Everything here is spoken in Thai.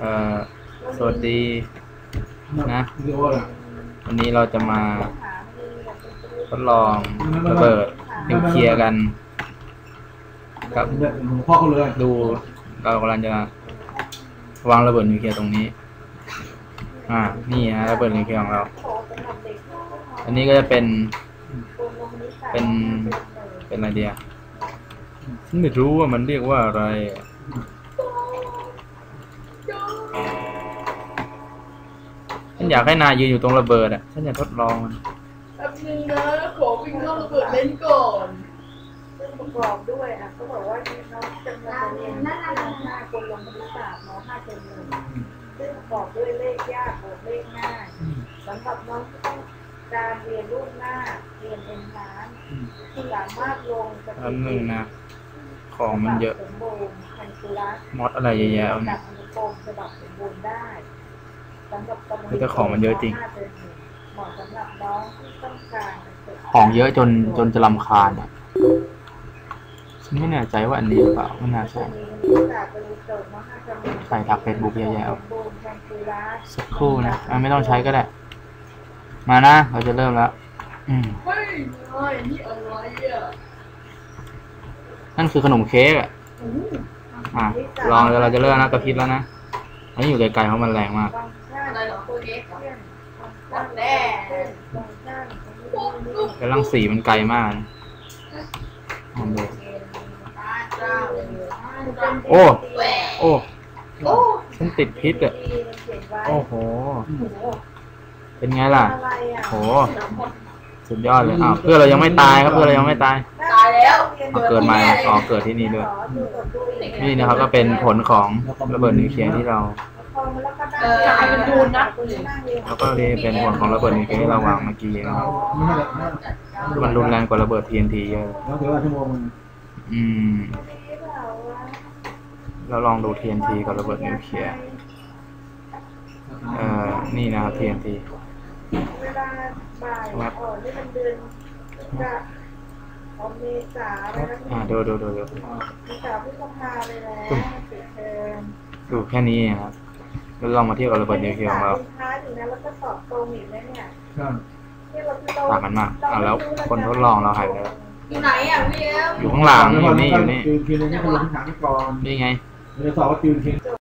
เอ่อสวัสดีนะวันนี้เราจะมาทดลองระเบิดนิวเคลียร์กันกับพ่อเขาเลยดูเรากำลังจะวางระเบิดนิวเคลียร์ตรงนี้ อ่า นี่ฮะระเบิดนิวเคลียร์ของเรา อันนี้ก็จะเป็น เป็น เป็นอะไรเดียไม่รู้ว่ามันเรียกว่าอะไร ฉันอยากให้นายยืนอยู่ตรงระเบิดอะ ฉันจะทดลองมันแป๊บนึงนะขอวิ่งเข้าระเบิดเล่นก่อนซึ่งประกอบด้วยอะก็บอกว่าน้องจำนวนเรียนห้าคนลงคณิตศาสตร์น้องห้าคนเลยซึ่งประกอบด้วยเลขยากบวกเลขง่ายสำหรับน้องที่ต้องการเรียนรูปหน้า เรียนเอ็นทรานซ์ที่สามารถลงสแป๊บนึงนะ ของมันเยอะสมบูรณ์แคนคูลัสมอดอะไรเยอะแยะระวะดัเนี่บยอนุกรมฉบับสมบูรณ์ได้สำหรับกำลัเฮ้ยแต่ของมันเยอะจริงเหมาะสำหรับน้องที่ต้องการศึกษาของเยอะจนจนจะรำคาญอะฉันไม่แน่ใจว่าอันนี้หรือเปล่าไม่น่าใช่ใส่ทัก Facebook เยอะแยะสักครู่นะอะไม่ต้องใช้ก็ได้ มานะ เราจะเริ่มแล้ว อืมเฮ้ย นั่นคือขนมเค้กอะอะลองแล้วเราจะเริ่มนะกระพริบแล้วนะอันนี้อยู่ไกลๆเพราะมันแรงมากกต์เหรอแล้วรังสีมันไกลมากนะลองดูโอ้โอ้ โอ้ ฉันติดพิษอะ โอ้โห เป็นไงล่ะ โห สุดยอดเลย อ้าว เพื่อเรายังไม่ตายครับ เพื่อเรายังไม่ตาย แล้วเอาเกิดมาอ๋อเกิดที่นี่ด้วย นี่นะครับก็เป็นผลของระเบิดนิวเคลียร์ที่เรา เออกลายเป็นดูนนะแล้วก็นี่เป็นผลของระเบิดนิวเคลียร์ที่เราวางเมื่อกี้นะครับนี่ไม่ได้ไม่มันรุนแรงกว่าระเบิด TNT เยอะ แล้วเดี๋ยวว่าชั่วโมงมันอืม เราลองดู TNT กับระเบิดนิวเคลียร์ เอ่อ นี่นะครับ TNT เวลาบ่ายอ่อนนี่มันเดือน จะออกเมษาแล้วนะอ่าดูดูดูดูเมษาพฤษภาเลยแล้วปิดเทอมดูแค่นี้นะครับแล้วลองมาเทียบกับระเบิดนิวเคลียร์ของเราท้ายถึงนั้นแล้วก็สอบตรงอีกนะเนี่ยใช่ที่เราที่เราต่างกันมากอะแล้วคนทดลองเราหายไปแล้วอยู่ไหนอะพี่เอ็มอยู่ข้างหลังอยู่นี่อยู่นี่จืนทีนึงนี่คือลงที่ฐานนี่ก่อนนี่ไงเราจะสอบว่าจืนทีจบ